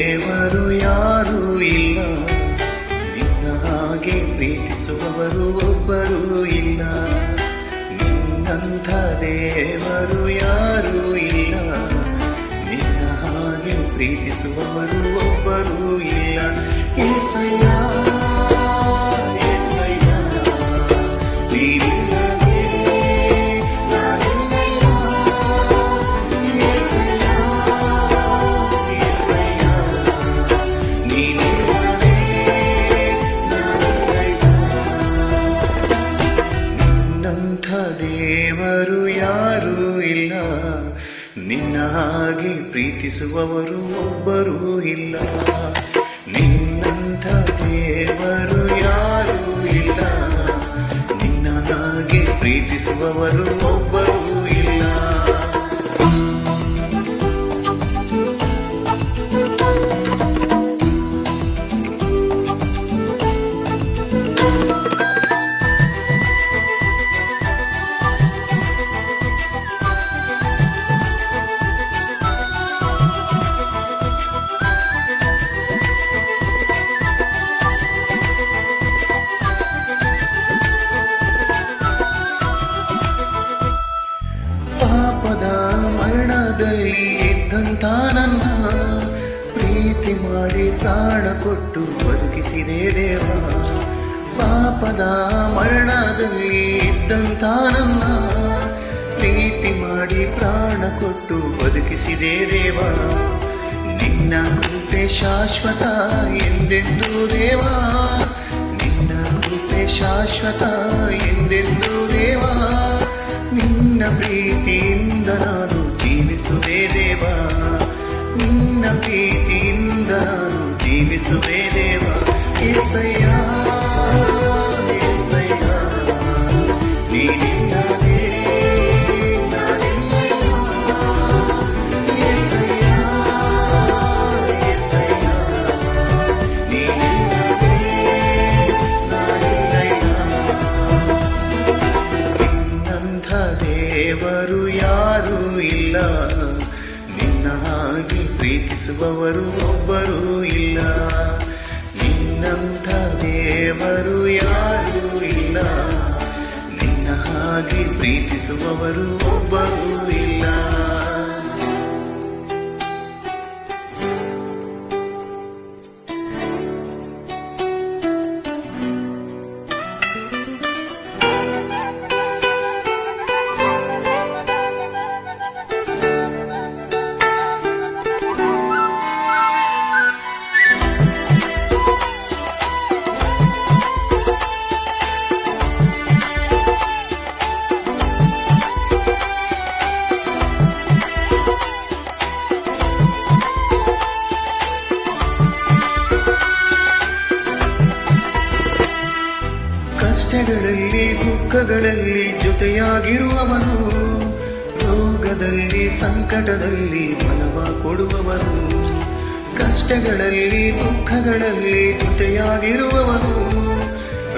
ದೇವರು ಯಾರೂ ಇಲ್ಲ. ನಿನ್ನ ಹಾಗೆ ಪ್ರೀತಿಸುವವರು ಒಬ್ಬರೂ ಇಲ್ಲ. ನಿನ್ನಂಥ ದೇವರು ಯಾರೂ ಇಲ್ಲ. ನಿನ್ನ ಹಾಗೆ ಪ್ರೀತಿಸುವವರು ಒಬ್ಬರೂ ಇಲ್ಲ. ಏಸಯ್ಯ ಹಾಗೆ ಪ್ರೀತಿಸುವವರು ಒಬ್ಬರೂ ಇಲ್ಲ. ನಿನ್ನಂಥ ದೇವರು ಯಾರೂ ಇಲ್ಲ. ನಿನ್ನ ಹಾಗೆ ಪ್ರೀತಿಸುವವರು ಒಬ್ಬರೂ ಇಲ್ಲ. ಮರಣದಲ್ಲಿ ಇದ್ದಂತ ನನ್ನ ಪ್ರೀತಿ ಮಾಡಿ ಪ್ರಾಣ ಕೊಟ್ಟು ಬದುಕಿಸಿದೆ ದೇವ. ಪಾಪದ ಮರಣದಲ್ಲಿ ಇದ್ದಂತ ನನ್ನ ಪ್ರೀತಿ ಮಾಡಿ ಪ್ರಾಣ ಕೊಟ್ಟು ಬದುಕಿಸಿದೆ ದೇವ. ನಿನ್ನ ಕೃಪೆ ಶಾಶ್ವತ ಎಂದೆಂದು ದೇವ. ನಿನ್ನ ಕೃಪೆ ಶಾಶ್ವತ ಎಂದೆಂದು ದೇವ. ನಿನ್ನ ಪ್ರೀತಿಯಿಂದ ನಾನು ಜೀವಿಸುವೆ ದೇವ. ನಿನ್ನ ಪ್ರೀತಿಯಿಂದ ಜೀವಿಸುವೆ ದೇವ. ಏಸಯ್ಯ ಇಲ್ಲ. ನಿನ್ನ ಹಾಗೆ ಪ್ರೀತಿಸುವವರು ಒಬ್ಬರೂ ಇಲ್ಲ. ನಿನ್ನಂಥ ದೇವರು ಯಾರೂ ಇಲ್ಲ. ನಿನ್ನ ಹಾಗೆ ಪ್ರೀತಿಸುವವರು ಒಬ್ಬರೂ ಇಲ್ಲ. ಕಷ್ಟಗಳಲ್ಲಿ ದುಃಖಗಳಲ್ಲಿ ಜೊತೆಯಾಗಿರುವವನು, ರೋಗದಲ್ಲಿ ಸಂಕಟದಲ್ಲಿ ಬಲವ ಕೊಡುವವನು, ಕಷ್ಟಗಳಲ್ಲಿ ದುಃಖಗಳಲ್ಲಿ ಜೊತೆಯಾಗಿರುವವನು,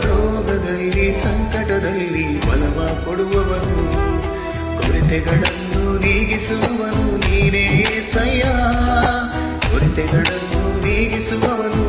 ರೋಗದಲ್ಲಿ ಸಂಕಟದಲ್ಲಿ ಬಲವ ಕೊಡುವವನು, ಕೊರತೆಗಳನ್ನು ನೀಗಿಸುವವನು ನೀನೇ ಸಯ್ಯ, ಕೊರತೆಗಳನ್ನು ನೀಗಿಸುವವನು